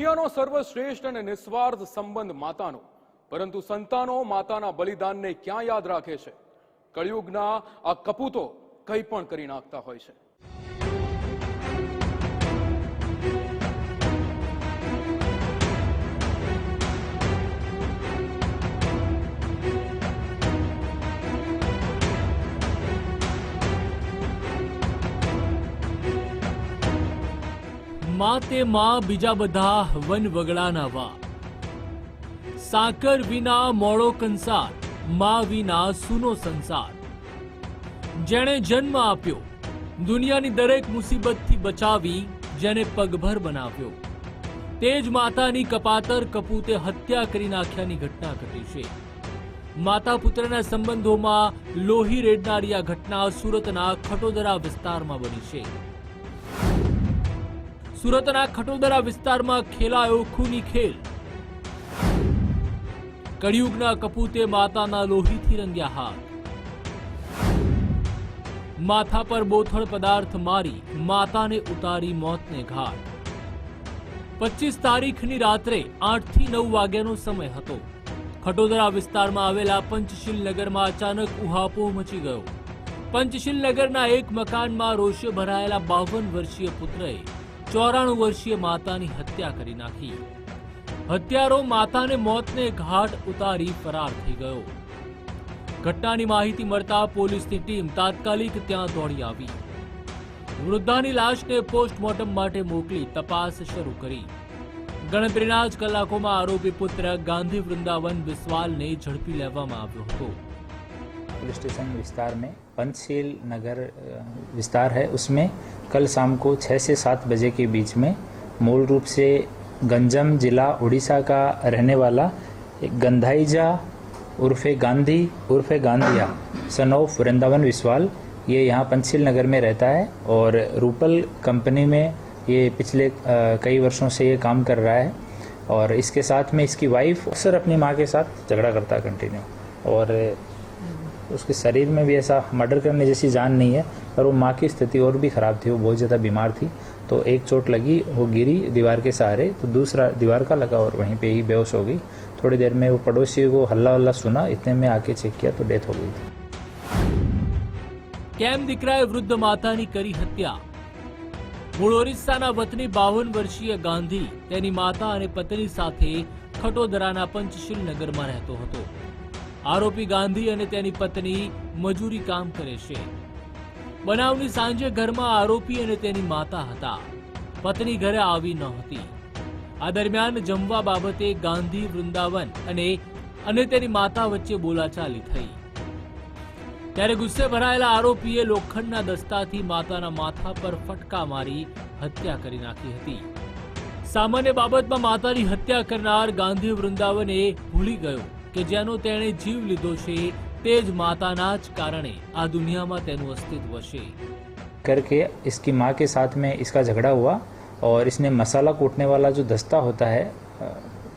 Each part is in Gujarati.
દુનિયાનો સર્વશ્રેષ્ઠ અને નિસ્વાર્થ સંબંધ માતાનો. પરંતુ સંતાનો માતાના બલિદાનને ક્યાં યાદ રાખે છે? કળિયુગના આ કપૂતો કંઈ પણ કરી નાખતા હોય છે. માં તે માં બીજા બધા વન વગડાના વા. સાકર વિના મોળો કંસાર, માં વિના સૂનો સંસાર. જેણે જન્મ આપ્યો, દુનિયાની દરેક મુસીબતથી બચાવી, જેને પગભર બનાવ્યો. તે જ માતાની કપાતર કપૂતે હત્યા કરી નાખ્યાની ઘટના ઘટી છે. માતા પુત્રના સંબંધોમાં લોહી રેડનારી આ ઘટના સુરતના ખટોદરા વિસ્તારમાં બની છે. સુરતના ખટોદરા વિસ્તારમાં ખેલાયો ખૂની ખેલ. કળિયુગના કપૂતે માતાના લોહીથી રંગ્યા હાથ. માથા પર બોથળ પદાર્થ મારી માતાને ઉતારી મોતને ઘાટ. પચીસ તારીખની રાત્રે આઠથી નવ વાગ્યાનો સમય હતો. ખટોદરા વિસ્તારમાં આવેલા પંચશીલ નગરમાં અચાનક ઉહાપો મચી ગયો. પંચશીલ નગરના એક મકાનમાં રોષે ભરાયેલા બાવન વર્ષીય પુત્રએ ચોરાણું વર્ષીય માતાની હત્યા કરી નાખી. હત્યારો માતાને મોતને ઘાટ ઉતારી ફરાર થઈ ગયો. ઘટનાની માહિતી મળતા પોલીસની ટીમ તાત્કાલિક ત્યાં દોડી આવી. વૃદ્ધાની લાશને પોસ્ટમોર્ટમ માટે મોકલી તપાસ શરૂ કરી. ગણતરીના જ કલાકોમાં આરોપી પુત્ર ગાંધી વૃંદાવન બિસ્વાલને ઝડપી લેવામાં આવ્યો હતો. पुलिस स्टेशन विस्तार में पंचशील नगर विस्तार है। उसमें कल शाम को छः से सात बजे के बीच में मूल रूप से गंजम जिला उड़ीसा का रहने वाला एक गंधाईजा उर्फे गांधी, उर्फे गांधिया सन ऑफ़ वृंदावन विश्वाल, ये यहाँ पंचशील नगर में रहता है और रूपल कंपनी में ये पिछले कई वर्षों से ये काम कर रहा है और इसके साथ में इसकी वाइफ अक्सर अपनी माँ के साथ झगड़ा करता है कंटिन्यू और उसके शरीर में भी ऐसा मर्डर करने जैसी जान नहीं है पर वो माँ की स्थिति और भी ख़राब थी वो बहुत ज़्यादा बीमार थी तो एक चोट लगी वो गिरी दीवार के सहारे तो दूसरा दीवार का लगा और वहीं पे ही बेहोश हो गई थोड़ी देर में वो पड़ोसी को हल्ला हल्ला सुना इतने में आके चेक किया तो डेथ हो गई थी કેમ દીકરાએ વૃદ્ધ માતાની કરી હત્યા મૂળ ઓરિસ્સાના વતની બાવન વર્ષીય ગાંધી તેની માતા અને પત્ની સાથે ખટોદરાના પંચશીલ નગરમાં રહેતો હતો આરોપી ગાંધી અને તેની પત્ની મજૂરી કામ કરે છે. બનાવની સાંજે ઘરમાં આરોપી અને તેની માતા હતા. પત્ની ઘરે આવી ન હતી. આ દરમિયાન જમવા બાબતે ગાંધી વૃંદાવન અને અને તેની માતા વચ્ચે બોલાચાલી થઈ. ત્યારે ગુસ્સે ભરાયેલા આરોપીએ લોખંડના દસ્તાથી માતાના માથા પર ફટકા મારી હત્યા કરી નાખી હતી. સામાન્ય બાબતમાં માતાની હત્યા કરનાર ગાંધી વૃંદાવને ભૂલી ગયો. કે જેનો તેણે જીવ લીધો છે તે જ માતાના જ કારણે આ દુનિયામાં તેનું અસ્તિત્વ છે करके इसकी माँ के साथ में इसका झगड़ा हुआ और इसने मसाला कूटने वाला जो दस्ता होता है अ,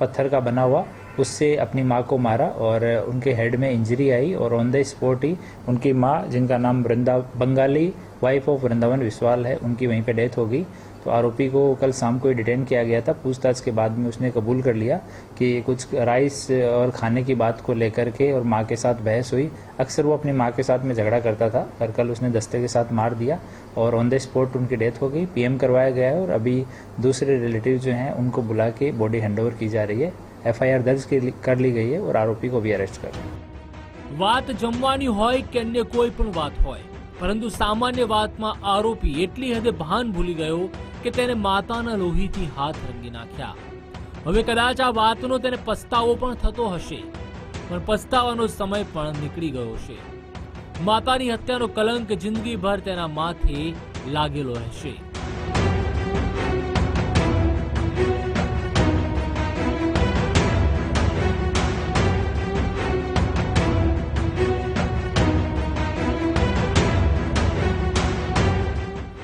पत्थर का बना हुआ उससे अपनी माँ को मारा और उनके हेड में इंजरी आई और ऑन द स्पॉट ही उनकी माँ जिनका नाम वृंदा बंगाली वाइफ ऑफ वृंदावन विश्वाल है उनकी वहीं पे डेथ हो गई तो आरोपी को कल शाम को ही डिटेन किया गया था पूछताछ के बाद में उसने कबूल कर लिया कि कुछ राइस और खाने की बात को लेकर के और माँ के साथ बहस हुई अक्सर वो अपनी माँ के साथ में झगड़ा करता था पर कल उसने दस्ते के साथ मार दिया और ऑन द स्पॉट उनकी डेथ हो गई पीएम करवाया गया है और अभी दूसरे रिलेटिव जो हैं उनको बुला के बॉडी हैंडओवर की जा रही है एफआईआर दर्ज की- कर ली गई है और आरोपी को भी अरेस्ट कर लिया વાત જમવાની હોય કે અન્ય કોઈ પણ વાત હોય પરંતુ સામાન્ય વાતમાં આરોપી એટલી હદે ભાન ભૂલી ગયો કે તેને માતાના લોહીથી હાથ રંગી નાખ્યા. હવે કદાચ આ વાતનો તેને પસ્તાવો પણ થતો હશે, પણ પસ્તાવાનો સમય પણ નીકળી ગયો છે. માતાની હત્યાનો કલંક જિંદગીભર તેના માથે લાગેલો રહેશે.